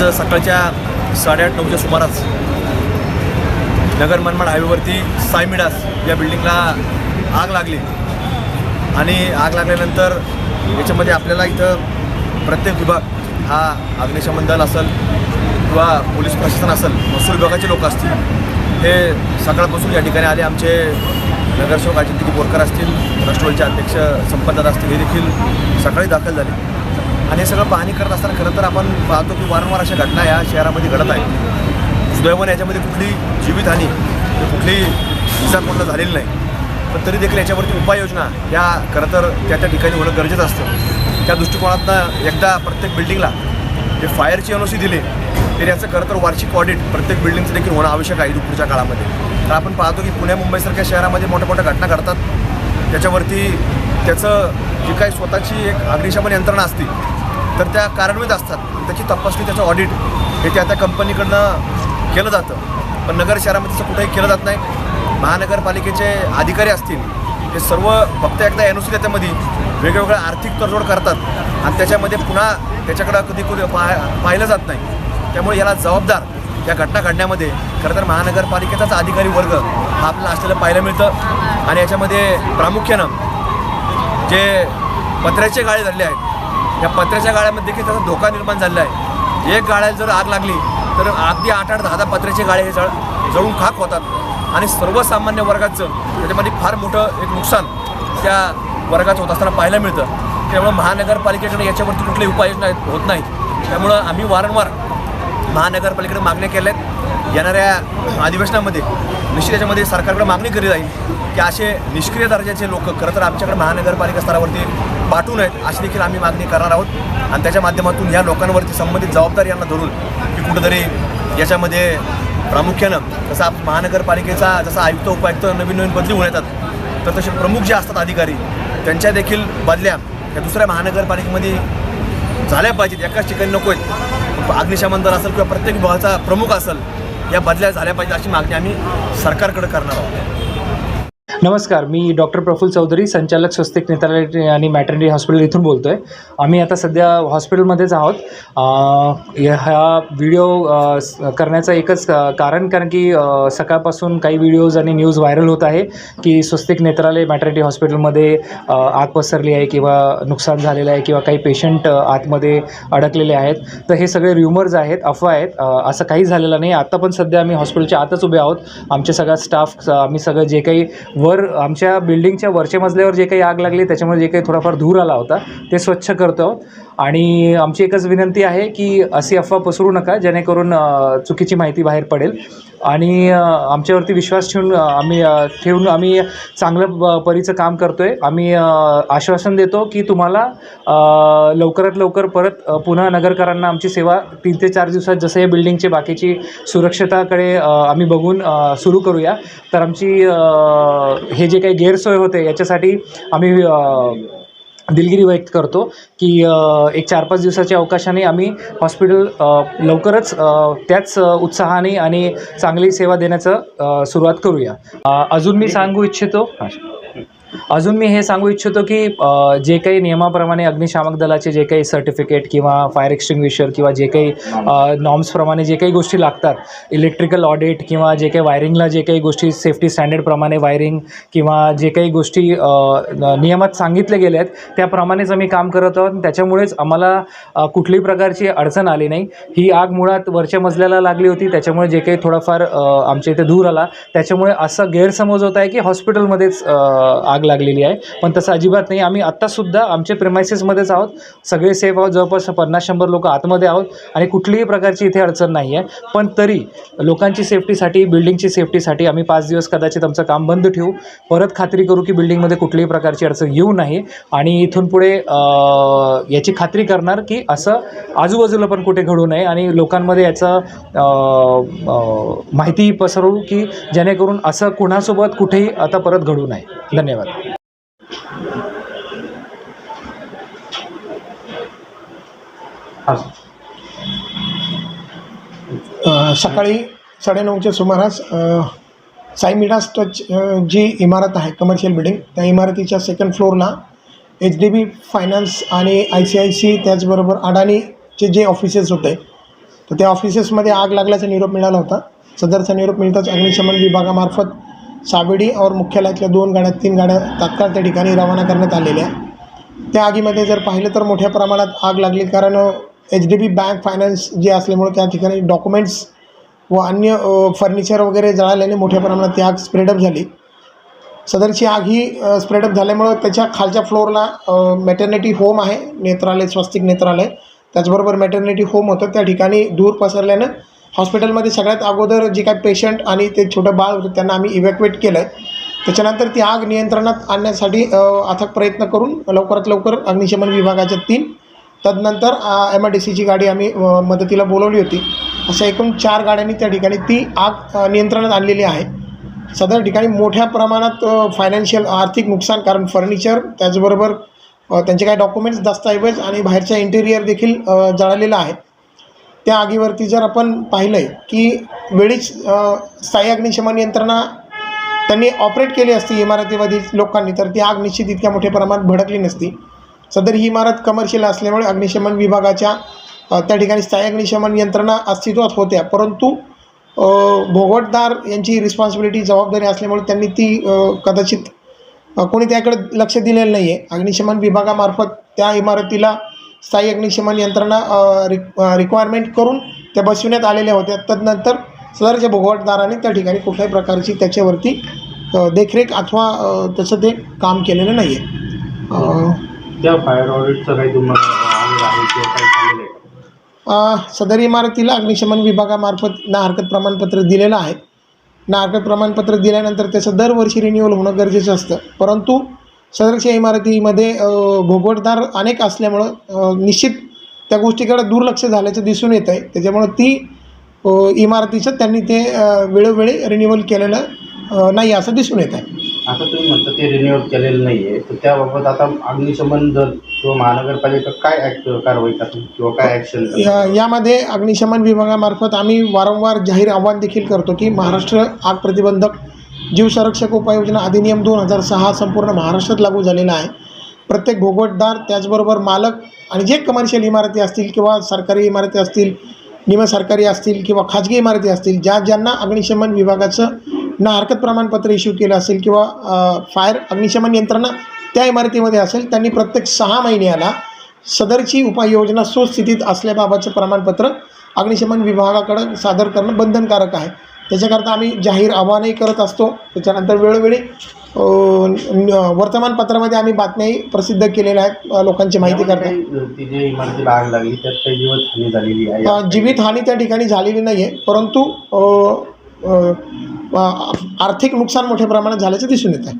आज सकाळच्या साडेआठ नऊच्या सुमारास नगर मनमाड हायवेवरती सायमिडास या बिल्डिंगला आग लागली. आणि आग लागल्यानंतर याच्यामध्ये आपल्याला इथं प्रत्येक विभाग हा अग्निशमन दल असेल किंवा पोलीस प्रशासन असेल महसूल विभागाचे लोक असतील हे सकाळपासून या ठिकाणी आले. आमचे नगरसेवक अजिंक्य बोरकर असतील राष्ट्रवादीचे अध्यक्ष संपतदादा असतील हे देखील सकाळी दाखल झाले. आणि हे सगळं पाहणी करत असताना खरं तर आपण पाहतो की वारंवार अशा घटना या शहरामध्ये घडत आहेत. सुदैवाने याच्यामध्ये कुठली जीवितहानी कुठली इजा कोणाला झालेली नाही. पण तरी देखील याच्यावरती उपाययोजना या खरं तर त्या त्या ठिकाणी होणं गरजेचं असतं. त्या दृष्टिकोनातनं एकदा प्रत्येक बिल्डिंगला जे फायरची एन ओ सी दिली तर याचं खरं तर वार्षिक ऑडिट प्रत्येक बिल्डिंगचं देखील होणं आवश्यक आहे पुढच्या काळामध्ये. तर आपण पाहतो की पुण्या मुंबईसारख्या शहरामध्ये मोठ्या मोठ्या घटना घडतात. त्याच्यावरती त्याचं जी काही स्वतःची एक अग्निशमन यंत्रणा असते तर त्या कार्यान्वित असतात. त्याची तपासणी त्याचं ऑडिट हे त्या त्या कंपनीकडनं केलं जातं. पण नगर शहरामध्ये तसं कुठेही केलं जात नाही. महानगरपालिकेचे अधिकारी असतील हे सर्व फक्त एकदा एन ओ सी त्याच्यामध्ये वेगवेगळ्या आर्थिक तडजोड करतात आणि त्याच्यामध्ये पुन्हा त्याच्याकडं कधी कुठे पाह पाहिलं जात नाही. त्यामुळे याला जबाबदार या घटना घडण्यामध्ये खरं तर महानगरपालिकेचाच अधिकारी वर्ग हा आपल्याला असलेलं पाहायला मिळतं. आणि याच्यामध्ये प्रामुख्यानं जे पत्र्याचे गाळे झाले आहेत या पत्र्याच्या गाळ्यामध्ये देखील त्याचा धोका निर्माण झालेला आहे. एक गाळ्याला जर आग लागली तर अगदी आठ आठ दहा दहा पत्र्याचे गाळे हे जळ जळून खाक होतात. आणि सर्वसामान्य वर्गाचं त्याच्यामध्ये फार मोठं एक नुकसान त्या वर्गाचं होत असताना पाहायला मिळतं. त्यामुळं महानगरपालिकेकडे याच्यावरती कुठल्याही उपाययोजना होत नाहीत. त्यामुळं आम्ही वारंवार महानगरपालिकेकडे मागण्या केल्या आहेत येणाऱ्या अधिवेशनामध्ये निश्चित याच्यामध्ये सरकारकडे मागणी केली जाईल की असे निष्क्रिय दर्जाचे लोक खरं तर आमच्याकडे महानगरपालिका स्तरावरती पाठवून नयेत अशी देखील आम्ही मागणी करणार आहोत. आणि त्याच्या माध्यमातून या लोकांवरती संबंधित जबाबदारी यांना धरून की कुठंतरी याच्यामध्ये प्रामुख्यानं जसा महानगरपालिकेचा जसा आयुक्त उपायुक्त नवीन नवीन बदली होऊन येतात तर तसे प्रमुख जे असतात अधिकारी त्यांच्या देखील बदल्या या दुसऱ्या महानगरपालिकेमध्ये झाल्या पाहिजेत. एकाच ठिकाणी नको आहेत. अग्निशमन दल असेल किंवा प्रत्येक विभागाचा प्रमुख असेल या बदल्या झाल्या पाहिजे अशी मागणी आम्ही सरकारकडे करणार आहोत. नमस्कार मी डॉक्टर प्रफुल चौधरी संचालक स्वस्तिक नेत्रालय आणि मॅटर्निटी हॉस्पिटल इथून बोलतो आहे आम्ही आता सध्या हॉस्पिटलमध्येच आहोत. हा व्हिडिओ करण्याचं एकच कारण कारण की सकाळपासून काही व्हिडिओज आणि न्यूज व्हायरल होत आहे की स्वस्तिक नेत्रालय मॅटर्निटी हॉस्पिटलमध्ये आग पसरली आहे किंवा नुकसान झालेलं आहे किंवा काही पेशंट आतमध्ये अडकलेले आहेत. तर हे सगळे र्युमर्स आहेत अफवा आहेत. असं काही झालेलं नाही. आत्ता पण सध्या आम्ही हॉस्पिटलच्या आतच उभे आहोत. आमचे सगळा स्टाफ आम्ही सगळं जे काही वर आमच्या बिल्डिंगच्या वरच्या मजल्यावर जे काही आग लागली त्याच्यामुळे जे काही थोडाफार धूर आला होता ते स्वच्छ करतो आहोत. आणि आमची एकच विनंती आहे की अशी अफवा पसरू नका जेणेकरून चुकीची माहिती बाहेर पडेल. आणि आमच्यावरती विश्वास ठेवून आम्ही ठेवून आम्ही चांगलं परीचं काम करतो आहे आम्ही आश्वासन देतो की तुम्हाला लवकरात लवकर परत पुन्हा नगरकरांना आमची सेवा तीन ते चार दिवसात जसं हे बिल्डिंगचे बाकीची सुरक्षताकडे आम्ही बघून सुरू करूया. तर आमची हे जे काही गैरसोय होते याच्यासाठी आम्ही दिलगिरी व्यक्त करतो की एक चार पाच दिवसाच्या अवकाशाने आम्ही हॉस्पिटल लवकरच त्याच उत्साहाने आणि चांगली सेवा देण्याचं सुरुवात करूया. अजून मी सांगू इच्छितो. अजून मी हे सांगू इच्छितो की जे काही नियमाप्रमाणे अग्निशामक दलाचे जे काही सर्टिफिकेट किंवा फायर एक्स्टिंग्विशर किंवा जे काही नॉर्म्सप्रमाणे जे काही गोष्टी लागतात इलेक्ट्रिकल ऑडिट किंवा जे काही वायरिंगला जे काही गोष्टी सेफ्टी स्टँडर्डप्रमाणे वायरिंग किंवा जे काही गोष्टी नियमात सांगितले गेले आहेत त्याप्रमाणेच आम्ही काम करत आहोत. त्याच्यामुळेच आम्हाला कुठलीही प्रकारची अडचण आली नाही. ही आग मुळात वरच्या मजल्याला लागली होती. त्याच्यामुळे जे काही थोडाफार आमच्या इथे धूर आला. त्याच्यामुळे असं गैरसमज होत आहे की हॉस्पिटलमध्येच आग आग लागलेली आहे. पण तसं अजिबात नाही. आम्ही आत्तासुद्धा आमच्या प्रेमायसेसमध्येच आहोत. सगळे सेफ आहोत. जवळपास पन्नास शंभर लोक आतमध्ये आहोत. आणि कुठलीही प्रकारची इथे अडचण नाही आहे. पण तरी लोकांची सेफ्टीसाठी बिल्डिंगची सेफ्टीसाठी आम्ही पाच दिवस कदाचित आमचं काम बंद ठेवू. परत खात्री करू की बिल्डिंगमध्ये कुठलीही प्रकारची अडचण येऊ नाही. आणि इथून पुढे याची खात्री करणार की असं आजूबाजूला पण कुठे घडू नये. आणि लोकांमध्ये याचं माहितीही माहिती पसरवू की जेणेकरून असं कुणासोबत कुठेही आता परत घडू नये. धन्यवाद. सकाळी साडेनऊच्या सुमारास साई मिडास टच जी इमारत आहे कमर्शियल बिल्डिंग त्या इमारतीच्या सेकंड फ्लोअरला एच डी बी फायनान्स आणि आय सी आय सी त्याचबरोबर अडाणीचे जे ऑफिसेस होते तर त्या ऑफिसेसमध्ये आग लागल्याचा निरोप मिळाला होता. सदरचा निरोप मिळताच अग्निशमन विभागामार्फत सावेडी और मुख्यालयातल्या दोन गाड्या तीन गाड्या तात्काळ त्या ठिकाणी रवाना करण्यात आलेल्या त्या आगीमध्ये जर पाहिलं तर मोठ्या प्रमाणात आग लागली कारण H D B bank finance जे असल्यामुळे त्या ठिकाणी डॉक्युमेंट्स व अन्य फर्निचर वगैरे जळाल्याने मोठ्या प्रमाणात ती आग स्प्रेडअप झाली. सदरची आग ही स्प्रेडअप झाल्यामुळं त्याच्या खालच्या फ्लोअरला मॅटर्निटी होम आहे नेत्रालय स्वस्तिक नेत्रालय. त्याचबरोबर मॅटर्निटी होम होतं. त्या ठिकाणी धूर पसरल्यानं हॉस्पिटलमध्ये सगळ्यात अगोदर जे काही पेशंट आणि ते छोटं बाळ होतं त्यांना आम्ही इव्हॅक्युएट केलं आहे त्याच्यानंतर ती आग नियंत्रणात आणण्यासाठी अथक प्रयत्न करून लवकरात लवकर अग्निशमन विभागाच्या तीन तदनंतर एम आय डी सीची गाडी आम्ही मदतीला बोलवली होती. अशा एकूण चार गाड्यांनी त्या ठिकाणी ती आग नियंत्रणात आणलेली आहे. सदर ठिकाणी मोठ्या प्रमाणात फायनान्शियल आर्थिक नुकसान कारण फर्निचर त्याचबरोबर त्यांचे काही डॉक्युमेंट्स दस्तऐवज आणि बाहेरच्या इंटेरियर देखील अ, जळालेलं आहे. त्या आगीवरती जर आपण पाहिलं आहे की वेळीच स्थायी अग्निशमन यंत्रणा त्यांनी ऑपरेट केली असती इमारतीमधील लोकांनी तर ती आग निश्चित इतक्या मोठ्या प्रमाणात भडकली नसती. सदर ही इमारत कमर्शियल असल्यामुळे अग्निशमन विभागाच्या त्या ठिकाणी स्थायी अग्निशमन यंत्रणा अस्तित्वात होत्या. परंतु भोगटदार भोगवटदार यांची रिस्पॉन्सिबिलिटी जबाबदारी असल्यामुळे त्यांनी ती कदाचित कोणी त्याकडे लक्ष दिलेलं नाही आहे अग्निशमन विभागामार्फत त्या इमारतीला स्थायी अग्निशमन यंत्रणा रिक रिक्वायरमेंट करून त्या बसविण्यात आलेल्या होत्या. तदनंतर सदरच्या भोगवटदाराने त्या ठिकाणी कुठल्याही प्रकारची त्याच्यावरती देखरेख अथवा त्याचं ते काम केलेलं नाही आहे त्या फायर ऑडिटचं काही तुम्हाला सदर इमारतीला अग्निशमन विभागामार्फत ना हरकत प्रमाणपत्र दिलेलं आहे. ना हरकत प्रमाणपत्र दिल्यानंतर त्याचं दरवर्षी रिन्युअल होणं गरजेचं असतं. परंतु सदरच्या इमारतीमध्ये भोगवटदार अनेक असल्यामुळं निश्चित त्या गोष्टीकडे दुर्लक्ष झाल्याचं दिसून येतं आहे त्याच्यामुळं ती इमारतीचं त्यांनी ते वेळोवेळी रिन्युअल केलेलं नाही असं दिसून येत आहे आता तुम्ही म्हणता ते रिन्युअल केलेलं नाही आहे तर त्याबाबत आता अग्निशमन दल किंवा महानगरपालिका काय ॲक्ट कारवाई करतील किंवा काय ॲक्शन या यामध्ये अग्निशमन विभागामार्फत आम्ही वारंवार जाहीर आव्हान देखील करतो की महाराष्ट्र आग प्रतिबंधक जीवसंरक्षक उपाययोजना अधिनियम दोन हजार सहा संपूर्ण महाराष्ट्रात लागू झालेला आहे. प्रत्येक भोगवटदार त्याचबरोबर मालक आणि जे कमर्शियल इमारती असतील किंवा सरकारी इमारती असतील निमसरकारी असतील किंवा खाजगी इमारती असतील ज्या ज्यांना अग्निशमन विभागाचं ना हरकत प्रमाणपत्र इश्यू केलं असेल किंवा फायर अग्निशमन यंत्रणा त्या इमारतीमध्ये असेल त्यांनी प्रत्येक सहा महिन्याला सदरची उपाययोजना सुस्थितीत असल्याबाबतचं प्रमाणपत्र अग्निशमन विभागाकडं सादर करणं बंधनकारक आहे. त्याच्याकरता आम्ही जाहीर आव्हानही करत असतो. त्याच्यानंतर वेळोवेळी वर्तमानपत्रामध्ये आम्ही बातम्याही प्रसिद्ध केलेल्या आहेत लोकांची माहिती करता. काही ती जे इमारतीला आग लागली त्यात काही जीवित हानी त्या ठिकाणी झालेली नाही आहे परंतु आर्थिक नुकसान मोठ्या प्रमाणात झाल्याचं दिसून येत आहे.